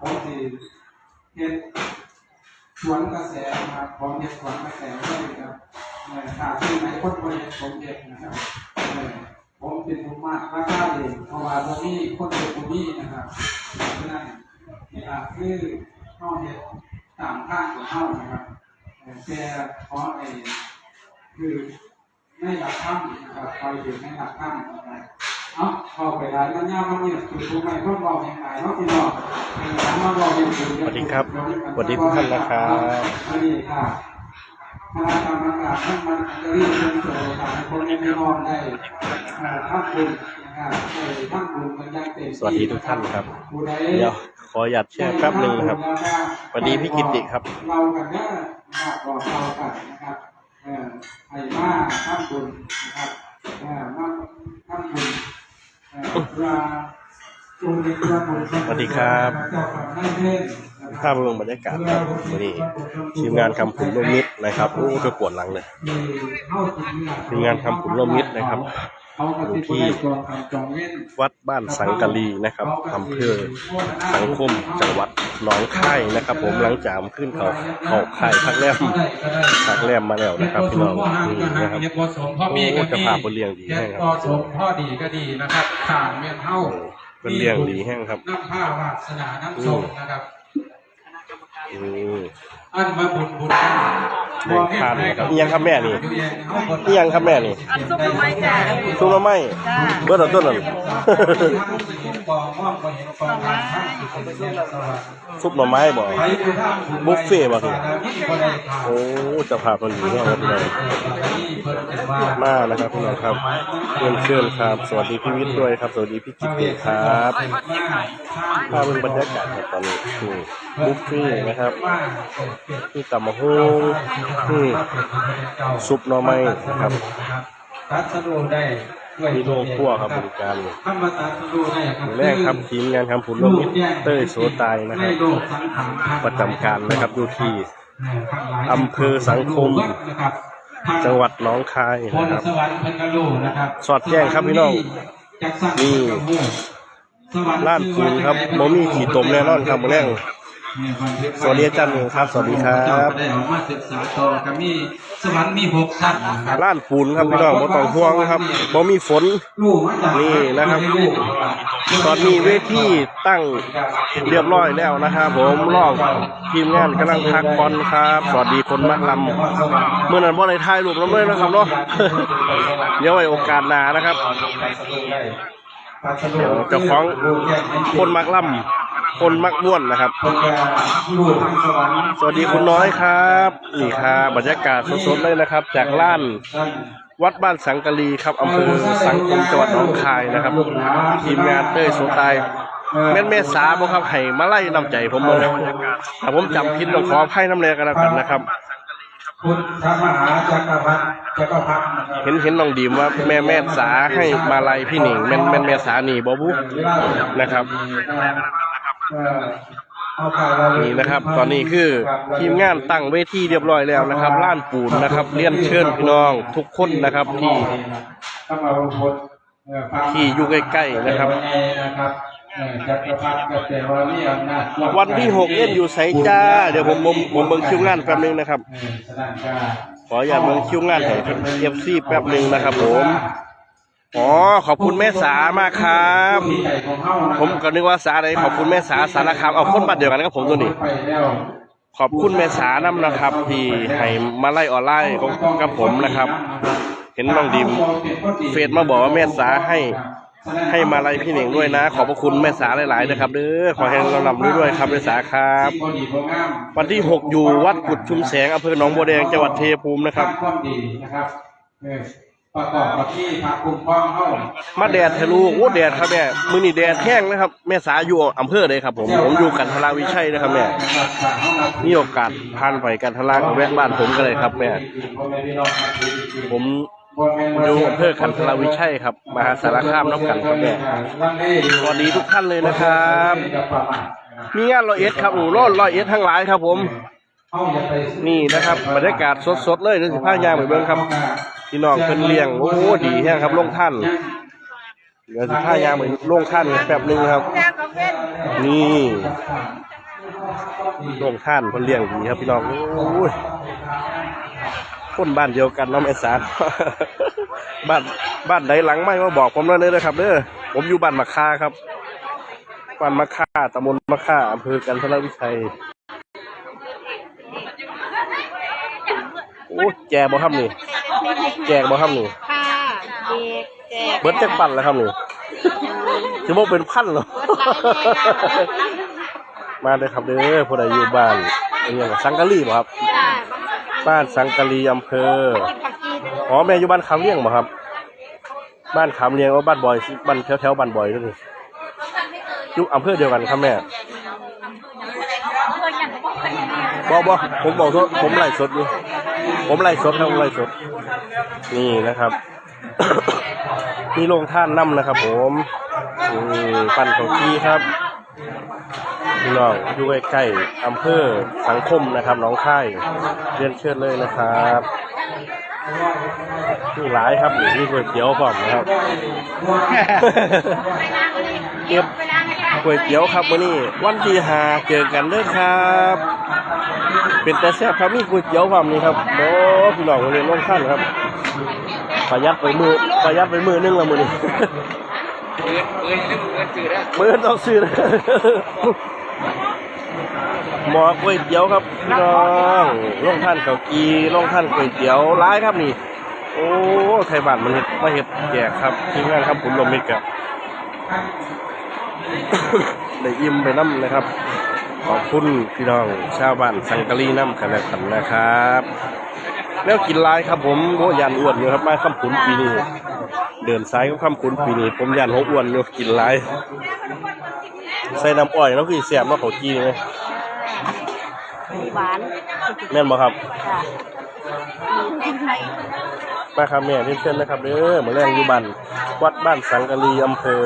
ผมสิเฮ็ดสวนกระแสนะครับผมเฮ็ดสวนกระแสด้วยครับเออถ้าที่ไหนคนบ่เฮ็ดผมเฮ็ดนะครับเออผมเป็นผู้มากราคาเองเพราะว่าบ่มีคนเป็นผู้มีนะครับฉะนั้นนี่ล่ะคือเฮาเฮ็ดตามทางของเฮานะครับเออแต่ขอไอ้คือในหลักธรรมนะครับคอยอยู่ในหลักธรรมนะครับ เอาเข้าไปได้แล้วเนี่ยมันมีจุดทุกข์ในคนบอกอย่างไรเนาะพี่น้องเป็นการมาบอกอย่างอื่นสวัสดีครับสวัสดีทุกท่านนะครับสวัสดีค่ะคณะกรรมการท่านมันจะรีบเชิญชวนทางคนในพี่น้องได้เอ่อทำบุญนะครับได้ทำบุญกันอย่างเต็มที่สวัสดีทุกท่านครับผู้ใดเดี๋ยวขอหยัดแช่แป๊บหนึ่งนะครับสวัสดีพี่กิตติครับ เรากันเด้อนะครับบอกเรากันนะครับเอ่อให้มาทำบุญนะครับเอ่อมาทำบุญ สวัสดีครับภาพรวมบรรยากาศครับวันนี้ทีมงานคำผุนร่วมมิตรนะครับโอ้จะปวดหลังเลยทีมงานคำผุนร่วมมิตรนะครับ อยู่ที่วัดบ้านสังกะลีนะครับอำเภอสังคมจังหวัดหนองคายนะครับ ผมหลังจากขึ้นเขาเขาค่ายพักแรมพักแรมมาแล้วนะครับพี่น้องนี่นะครับเฮ็ดบ่สมพ่อมีก็โอ้จะดีพาไปเลี้ยงดีแห้งครับเฮ็ดบ่สมพ่อดีก็ดีนะครับสร้างเมียนเฮาโอ้เป็นเลี้ยงดีแห้งครับน้ำผ้าวาสนาน้ำสมนะครับอืมอันมาบุญบุญ เลี้ยงทานนะครับอิหยังครับแม่นี่นี่ยังครับแม่นี่อันซุปหน่อไม้จ้ะซุปหน่อไม้จ้าเบิดเอาต้นนั่น ซุปหน่อไม้บ่บุฟเฟ่ต์บ่พี่โอ้จะพาคนดีแห้งครับพี่น้องมานะครับพี่น้องครับเชิญเชิญครับ สวัสดีพี่วิทย์ด้วยครับ สวัสดีพี่กิตติครับภาพเป็นบรรยากาศครับตอนนี้อืมบุฟเฟ่ต์นะครับนี่ตำมะฮุงอืมซุปหน่อไม้นะครับตัดสะดวกได้ด้วยมีโรงครัวครับบริการถ้ามาตัดสะดวกได้ครับแรกครับทีมงานคำผุนลมมิตรเต้ยโสตายนะครับในโลกสังขารทั้งประจำการนะครับอยู่ที่ทั้งหลายอำเภอสังคมนะครับจังหวัดหนองคายพรนะครับสวรรค์เพันกะโลนะครับสอดแจ้งครับพี่น้องจากสั่งนี่สวรรค์ร้านปูนครับบ่มีขี่ตมแน่นอนครับมื้อแรง สวัสดีอาจารย์หนึ่งครับสวัสดีครับ เจ้าก็ได้ออกมาศึกษาต่อกับมีสวรรค์มีหกชั้นนะครับร้านปูนครับพี่น้องบ่ต้องห่วงครับบ่มีฝน ลูกมาจากนี่นะครับตอนนี้เวทีตั้งเรียบร้อยแล้วนะครับผมรอบทีมงานกำลังพักผ่อนครับ สวัสดีคนมักลำเมื่อนั้นบ่ได้ถ่ายรูปนำเลยนะครับเนาะ เดี๋ยวไว้โอกาสหน้านะครับเดี๋ยวเจ้าของคนมักล่ำ คนมักม่วนนะครับลูกทางสวรรค์สวัสดีคุณน้อยครับ นี่ครับบรรยากาศสดๆเลยนะครับ จากล้าน วัดบ้านสังกะลีครับอำเภอสังคมจังหวัดหนองคายนะครับ ทีมงานเต้ยโสตายแม่นเมษาบ่ครับให้มาไล่น้ำใจผมเลยถ้าผมจำผิดต้องขออภัยน้ำแรงกันแล้วกันนะครับคุณพระมหาจักรพรรดิจักรพรรดินะครับเห็นเห็นน้องดีมว่าแม่แม่สาให้มาไล่พี่หนิงแม่นแม่นแม่สาหนีบ่บุนะครับ เอ่อเอาข่าวเราเลยนี่นะครับ ตอนนี้คือทีมงานตั้งเวทีเรียบร้อยแล้วนะครับล้านปูนนะครับเรียนเชิญพี่น้องทุกคนนะครับที่เข้ามาบางคนเอ่อฟังที่อยู่ใกล้ๆนะครับนะครับเอ่อจักรพรรดิกับแต่ว่านี่อำนาจวันที่หกเล่นอยู่ไสจ้า เดี๋ยวผมผมผมเบิ่งคิวงานแป๊บนึงนะครับเออสถานการณ์ขออย่าตเบิ่งคิวงานให้เอฟซีแป๊บนึงนะครับผม อ๋อขอบคุณแม่สามากครับที่ใจของเฮานะผมก็นึกว่าสาอะไรขอบคุณแม่สาสารคามเอาคนบัดเดียวกันกับผมตัวนี้ไปแล้วขอบคุณแม่สานํนะครับ ที่ให้มาไล่ออนไลน์ของกับผมนะครับ เห็นน้องดิม เฟซมาบอกว่าแม่สาให้ให้มาไล่พี่เหน่งด้วยนะ ขอบพระคุณแม่สาหลายๆนะครับเด้อขอให้เราลำด้วยด้วยครับแม่สาครับที่บ่ดีบ่งามวันที่6อยู่วัดกุดชุมแสงอำเภอหนองบัวแดงจังหวัดเทภูมินะครับ สางความดีนะครับเออประกอบกับที่พระคุ้มครองเฮามาแดดทะลุโอ้แดดครับแม่มือนี่แดดแห้งนะครับแม่สาอยู่อำเภอเลยครับ ผมผมอยู่กันทราวิชัยนะครับแม่มีโอกาสผ่านไปกันทราก็แวะบ้านผมกันเลยครับแม่ผมอยู่อำเภอกันทราวิชัยครับมหาสารคามน้ำกันครับแม่สวัสดีทุกท่านเลยนะครับมีงานร้อยเอ็ดครับโอ้ร้อยร้อยเอ็ดทั้งหลายครับผมนี่นะครับบรรยากาศสดๆเลยเดี๋ยวสิพายางไปเบิ่งครับ พี่น้องเพิ่นเลี้ยงโอ้ดีแฮงครับลงท่านเดี๋ยวสิท่ายางไปโล่งท่านแป๊บหนึงครับ นี่ล่งท่านเพิ่นเลี้ยงดีครับพี่น้องโอ้ยคนบ้านเดียวกันน้องแม่สารบ้านบ้านใดหลังไม่มาบอกผมแล้วเด้อครับเด้อผมอยู่บ้านมะค่าครับบ้านมะค่าตำบลมะค่าอำเภอกันทรวิชัยโอ้แจกบ่ครับนี่ แจกบ่ครับนี่ค่ะเด็กแจกเบิดจักปั่นแล้วครับนี่จะบอกเป็นพันเหรอมาเลยครับเด้อผู้ใดอยู่บ้านเป็นยังไงสังกะรีบ่ครับจ้าบ้านสังกะรีอำเภอผักกีดอ๋อแม่อยู่บ้านคำเลี้ยงบ่ครับ บ้านคำเลี้ยงว่าบ้านบอยบ้านแถวแถวๆบ้านบอยนั่นนี่อยู่อำเภอเดียวกันครับแม่บ่บ่ผมบอกว่าผมไล่สดอยู่ ผมไล่สดครับผมไล่สด นี่นะครับมีโรงท่านน้ำนะครับ ผมนี่ปั่นของกี้ครับพี่น้องอยู่ใกล้ๆอำเภอสังคมนะครับน้องค่ายเรียนเชิญเลยนะครับนี่หลายครับนี่มีก๋วยเตี๋ยวฟอมนะครับเก็บก๋วยเตี๋ยวครับวันนี้ วันที่หาเจอกันเด้อครับ เป็นแต่แซ่บครับมีก๋วยเตี๋ยวพร้อมนี่ครับโอ้พี่น้องเรียนน้องท่านครับ ประหยัดไปมือประหยัดไปมือนึงละมือนี่มือต้องซื้อนะหมอก๋วยเตี๋ยวครับพี่น้องล่องท่านเกากีล่องท่านก๋วยเตี๋ยวร้ายครับนี่ โอ้ไทยบ้านมันเห็ดมาเห็ดแจกครับทีมงานครับผมลมมิดกับได้อิ่มไปน้ำนะครับ ขอบคุณพี่น้องชาวบ้านสังกะรีน้ำกันแล้วกันนะครับแล้วกินลายครับผมโอ้ยันอ้วนอยู่ครับมาข้ามขุนปีนี้เดินซ้ายก็ข้ามขุนปีนี้ผมยันหัวอ้วนอยู่กินลายใส่น้ำอ้อยแล้วคือเสียบเนาะเขาจีเลยหวานแม่นบ่ครับจ้ามาครับแม่เรียนเชิญนะครับเด้อมาแรงอยู่บ้านวัดบ้านสังกะรีอำเภอ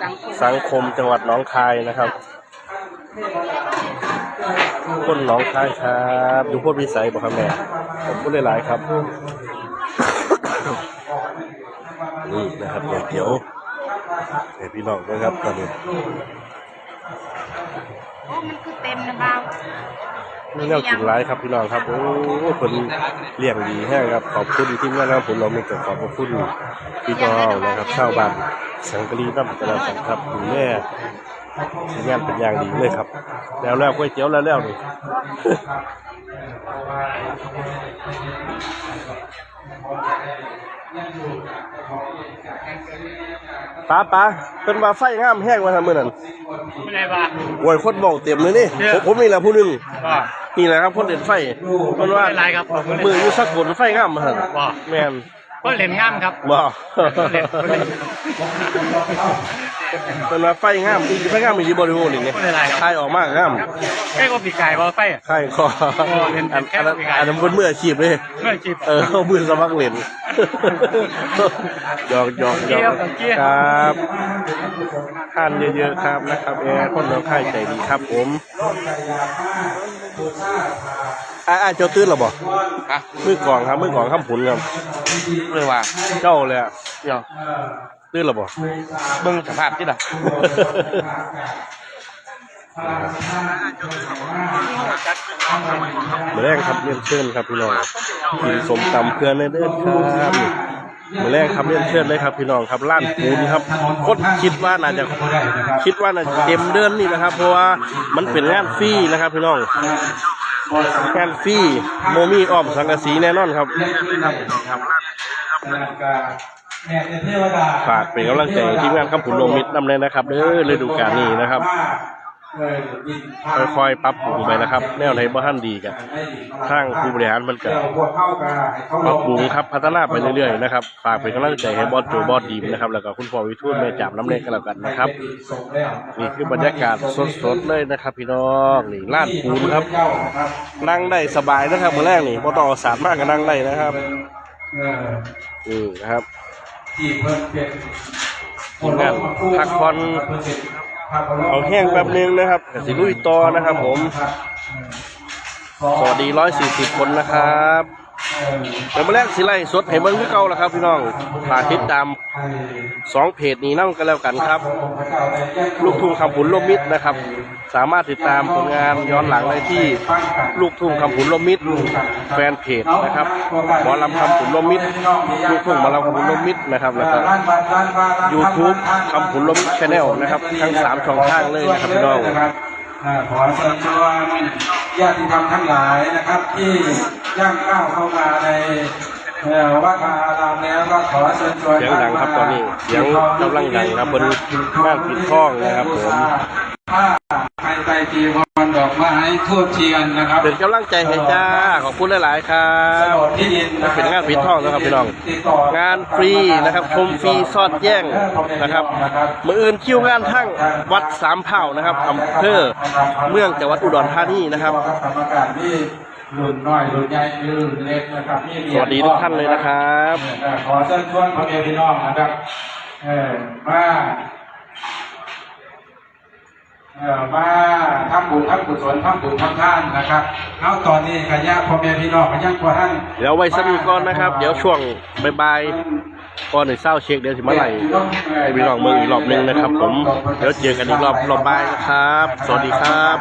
สังคมสังคมจังหวัดหนองคายนะครับ คนหนองคายครับ ดูพวกวิสัยบ่ครับแม่ขอบคุณหลายๆครับนี่นะครับก๋วยเตี๋ยวเดี๋ยวพี่น้องนะครับตอนนี้โอ้มันคือเต็มนะบ้าวนี่แนวกินร้ายครับพี่น้องครับโอ้คนเลี้ยงดีแห้งครับขอบคุณที่งานครับผมเราไม่เกิดขอบพระคุณพี่น้องนะครับชาวบ้านสังกะรีน้ำกระดานครับดูแล ทีมงานเป็นอย่างดีเลยครับ แล้วแล้วก๋วยเตี๋ยวแล้วแล้วนี่ป้าป้าเป็นว่าไฟงามแห้งมาทำมือนั่นไม่ได้ป่ะโอ้ยคนบอกเต็มเลยนี่ผมผมนี่แหละผู้หนึงก็นี่แหละครับคนเด่นไฟมันว่าไม่เป็นไรครับผมมืออยู่สักคนไฟงามมาหั่นว่าแม่นก็เล่นงามครับบ่เล่น เล่นเป็นว่าไฟงามอีกไฟงามมีที่บริโภคนี่ไงไม่เป็นไรครับถ่ายออกมากงามแค่ก็ปีกไก่ว่าไฟอะใช่คอโอ้เล่นอันแค่อันนั้นปีกไก่อันนั้นเป็นมืออาชีพเลยเมื่อจีบเออเขามือสมัครเล่นหยอกหยอกหยอกครับทานเยอะๆครับนะครับแอร์คนเราค่ายใจดีครับผมอ่าเจ้าตื้นหรอบ่ฮะมือกลองครับมือกลองข้ามผุนครับเลยว่าเจ้าเลยอะเดี๋ยว ตื้นหรอบ่เบิ่งสภาพที่ละมาแรงครับเรียนเชิญครับพี่น้องกินสมตำเพื่อนในเด้อครับมาแรงครับเรียนเชิญเลยครับพี่น้องครับล้านปูนครับคนคิดว่าน่าจะคิดว่าน่าจะเต็มเดือนนี่นะครับ เพราะว่ามันเป็นงานฟรีนะครับ พี่น้องงานฟรีโมมี่อ้อมสังกะสีแน่นอนครับ ฝากเป็นกำลังใจให้ทีมงานครับผุนลงมิตรนำเลยนะครับเด้อฤดูกาลนี้นะครับ ค่อยๆปรับปรุงไปนะครับ แนวไหนบ่ท่านดีกันทางผู้บริหารมันก็ปรับปรุงครับพัฒนาไปเรื่อยๆนะครับฝากเป็นกำลังใจให้บอสโจบอสดีมนะครับ แล้วก็คุณพ่อวิทูลแม่จับน้ำเล็กกันแล้วกันนะครับนี่คือบรรยากาศสดๆเลยนะครับ พี่น้องนี่ลาดปูนครับ นั่งได้สบายนะครับเมื่อแรกนี่พอต่อสามมากก็นั่งได้นะครับนี่นะครับ ทีมงานพักผ่อนเอาแห้งแป๊บนึงนะครับกสิลุยต่อนะครับผม สวัสดี140คนนะครับ เออเดี๋ยวมาแรกสิไล่สดให้เบิ่งคือเก่าแล้วครับพี่น้องฝากติดตามสองเพจนี้นั่งกันแล้วกันครับ ลูกทุ่งคำผุนลมมิตรนะครับ สามารถติดตามผลงานย้อนหลังได้ที่ลูกทุ่งคำผุนลมมิตรแฟนเพจนะครับหมอลำคำผุนลมมิตรลูกทุ่งหมอลำคำผุนลมมิตรนะครับแล้วก็ YouTube คำผุนลมมิตรชาแนลนะครับ ทั้งสามช่องทางเลยนะครับพี่น้องขอเชิญชวน ญาติธรรมทั้งหลายนะครับ ที่ย่างก้าวเข้ามาในเอ่อวัดวาอารามแล้วก็ขอเชิญชวนเสียงดังครับตอนนี้เสียงกำลังดังครับบนบ้านปิดทองนะครับผมผ้า ไทยไตรจีวรดอกไม้ทูบเทียนนะครับเป็นกำลังใจให้จ้าขอบคุณหลาย ๆ ครัโฉบนดที่ดินะครับเป็นงานปิดทองนะครับพี่น้องติดต่องานฟรีนะครับชมฟรีซอดแย่งนะครับมืออื่นคิวงานทั้งวัดสามเผ่านะครับอำเภอเมืองจังหวัดอุดรธานีนะครับกรรมการที่รุ่นน้อยรุ่นใหญ่รุ่นเล็กนะครับมีเหรีสยญวัสดีทุกท่านเลยนะครับเออขอเชิญชวนพ่อแม่พี่น้องนะครับ เออมาเออ มาทำบุญทำกุศลทำบุญทำทานนะครับเอาตอนนี้กันยาพ่อแม่พี่น้องกันยังพอท่านเดี๋ยวไว้สักนิดก่อนนะครับ เดี๋ยวช่วงบ่ายๆก่อนหนึ่งเศร้าเช็คเดี๋ยวสิมาไหลให้พี่น้องเมืองอีกรอบหนึงนะครับ ผมเดี๋ยวเจอกันอีกรอบรอบบ่ายนะครับ สวัสดีครับ